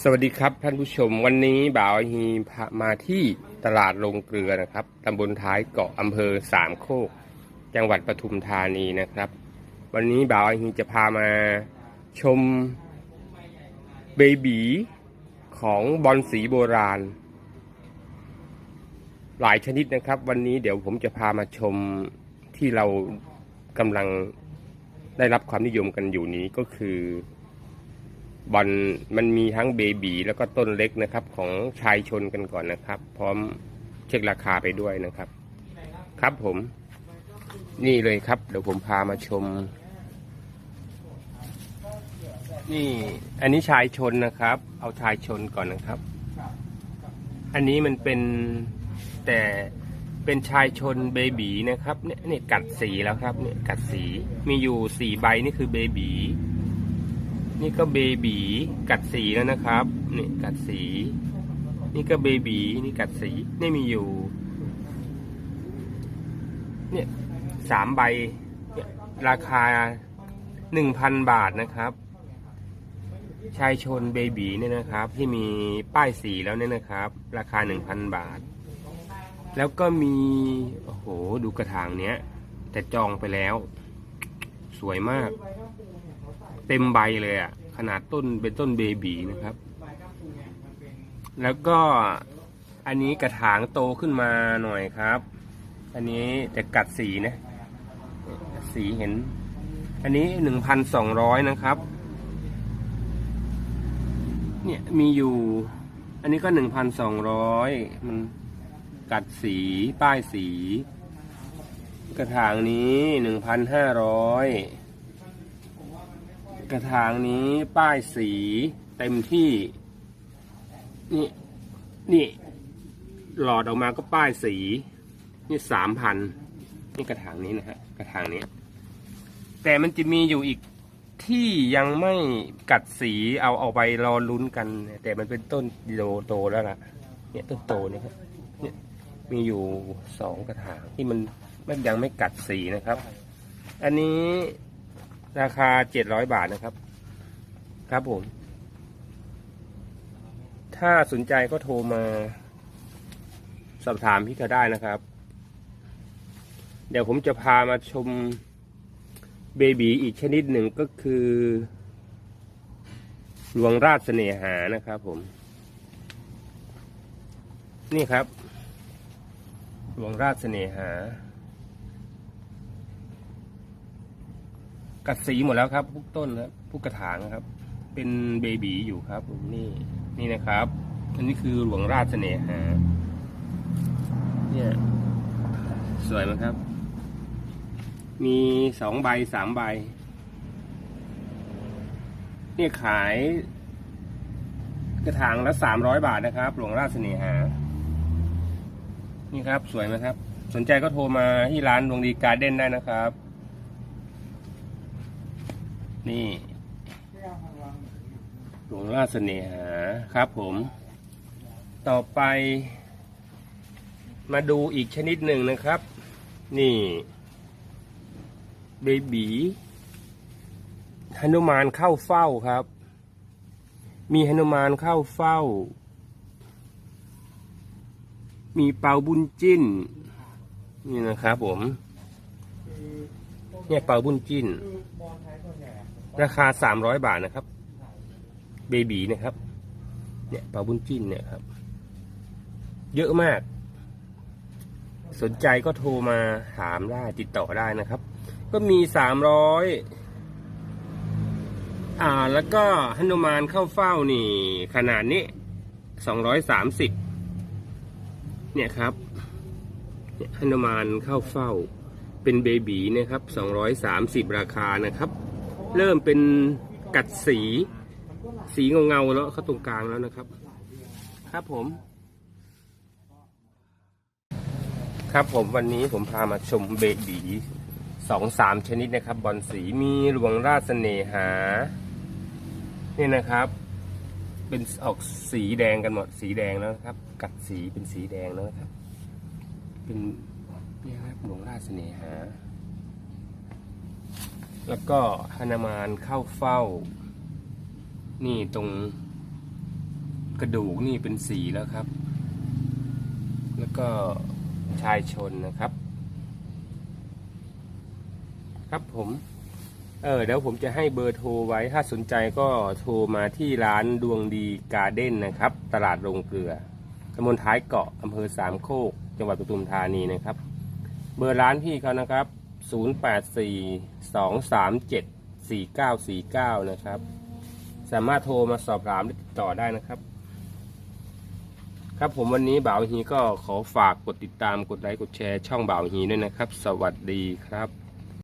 สวัสดีครับท่านผู้ชมวันนี้บ่าวฮีพามาที่ตลาดลงเกลือนะครับตำบลท้ายเกาะอำเภอสามโคก จังหวัดปทุมธานีนะครับ วันนี้บ่าวฮีจะพามาชมเบบีของบอลสีโบราณ หลายชนิดนะครับ วันนี้เดี๋ยวผมจะพามาชมที่เรากำลังได้รับความนิยมกันอยู่นี้ก็คือ บอลมันมีทั้งเบบีแล้วก็ต้นเล็กนะครับ ของชายชนกันก่อนนะครับ พร้อมเช็คราคาไปด้วยนะครับ ครับผม นี่เลยครับ เดี๋ยวผมพามาชม นี่ อันนี้ชายชนนะครับ เอาชายชนก่อนนะครับ อันนี้มันเป็นแต่เป็นชายชนเบบีนะครับเนี่ยเนี่ยกัดสีแล้วครับเนี่ยกัดสีมีอยู่สี่ใบนี่คือเบบี นี่ก็เบบีกัดสีแล้วนะครับนี่กัดสี นี่ก็เบบีนี่กัดสีนี่มีอยู่ เนี่ยสามใบเนี่ยราคาหนึ่งพันบาทนะครับ ชายชนเบบีเนี่ยนะครับ ที่มีป้ายสีแล้วเนี่ยนะครับ ราคาหนึ่งพันบาท แล้วก็มี โอ้โห ดูกระถางเนี้ย แต่จองไปแล้ว สวยมาก เต็มใบเลยอะ่ะ ขนาดต้นเป็นต้นเบบีนะครับ แล้วก็อันนี้กระถางโตขึ้นมาหน่อยครับ อันนี้จะกัดสีนะ สีเห็น อันนี้หนึ่งพันสองร้อยนะครับ เนี่ยมีอยู่ อันนี้ก็หนึ่งพันสองร้อยมันกัดสีป้ายสี กระถางนี้หนึ่งพันห้าร้อย กระถางนี้ป้ายสีเต็มที่ นี่ นี่ หลอดออกมาก็ป้ายสี นี่สามพันนี่กระถางนี้นะฮะ กระถางนี้ แต่มันจะมีอยู่อีกที่ยังไม่กัดสีเอาเอาไปรอลุ้นกัน แต่มันเป็นต้นโตโตแล้วล่ะ เนี่ยต้นโตเนี่ยครับเนี่ยมีอยู่สองกระถางที่มันมันยังไม่กัดสีนะครับ อันนี้ ราคาเจ็ดร้อยบาทนะครับ ครับผม ถ้าสนใจก็โทรมา สอบถามพี่เขาได้นะครับ เดี๋ยวผมจะพามาชมเบบีอีกชนิดหนึ่งก็คือ หลวงราชเสน่หานะครับผม นี่ครับ หลวงราชเสน่หา กัดสีหมดแล้วครับพวกต้นครับพวกกระถางครับ เป็นเบบีอยู่ครับนี่นี่นะครับ อันนี้คือหลวงราชเสน่หาเนี่ยสวยไหมครับ มีสองใบสามใบ เนี่ยขาย กระถางละสามร้อยบาทนะครับ หลวงราชเสน่หา นี่ครับ สวยไหมครับ สนใจก็โทรมาที่ร้านดวงดีการ์เด้นได้นะครับ นี่หลวงราชเสน่หาครับผม ต่อไป มาดูอีกชนิดหนึ่งนะครับ นี่เบบีหนุมานเข้าเฝ้าครับ มีหนุมานเข้าเฝ้า มีเปาบุญจิ้น นี่นะครับผม เนี่ยเปาบุญจิ้น ราคาสามร้อยบาทนะครับ เบบีนะครับ เนี่ยปลาบุญจิ้นเนี่ยครับ เยอะมาก สนใจก็โทรมาถามได้ติดต่อได้นะครับ ก็มีสามร้อยอ่า แล้วก็หนุมานเข้าเฝ้านี่ ขนาดนี้สองร้อยสามสิบเนี่ยครับเนี่ยหนุมานเข้าเฝ้าเป็นเบบีนะครับสองร้อยสามสิบราคานะครับ เริ่มเป็นกัดสี สีเงาเงาๆแล้วเข้าตรงกลางแล้วนะครับ ครับผม ครับผมวันนี้ผมพามาชมเบบีสองสามชนิดนะครับ บอลสีมีหลวงราชเสน่หานี่นะครับ เป็นออกสีแดงกันหมดสีแดงแล้วครับ กัดสีเป็นสีแดงแล้วนะครับ เป็นนี่ครับหลวงราชเสน่หา แล้วก็ฮานามานเข้าเฝ้า นี่ตรงกระดูกนี่เป็นสีแล้วครับ แล้วก็ชายชนนะครับ ครับผม เออเดี๋ยวผมจะให้เบอร์โทรไว้ ถ้าสนใจก็โทรมาที่ร้านดวงดีการ์เด้นนะครับ ตลาดโรงเกลือตำบลท้ายเกาะอำเภอสามโคก จังหวัดปทุมธานีนะครับ เบอร์ร้านพี่เขานะครับ 0842374949 นะครับ สามารถโทรมาสอบถามหรือติดต่อได้นะครับ ครับผมวันนี้บ่าวฮีก็ขอฝากกดติดตามกดไลค์กดแชร์ช่องบ่าวฮีด้วยนะครับ สวัสดีครับ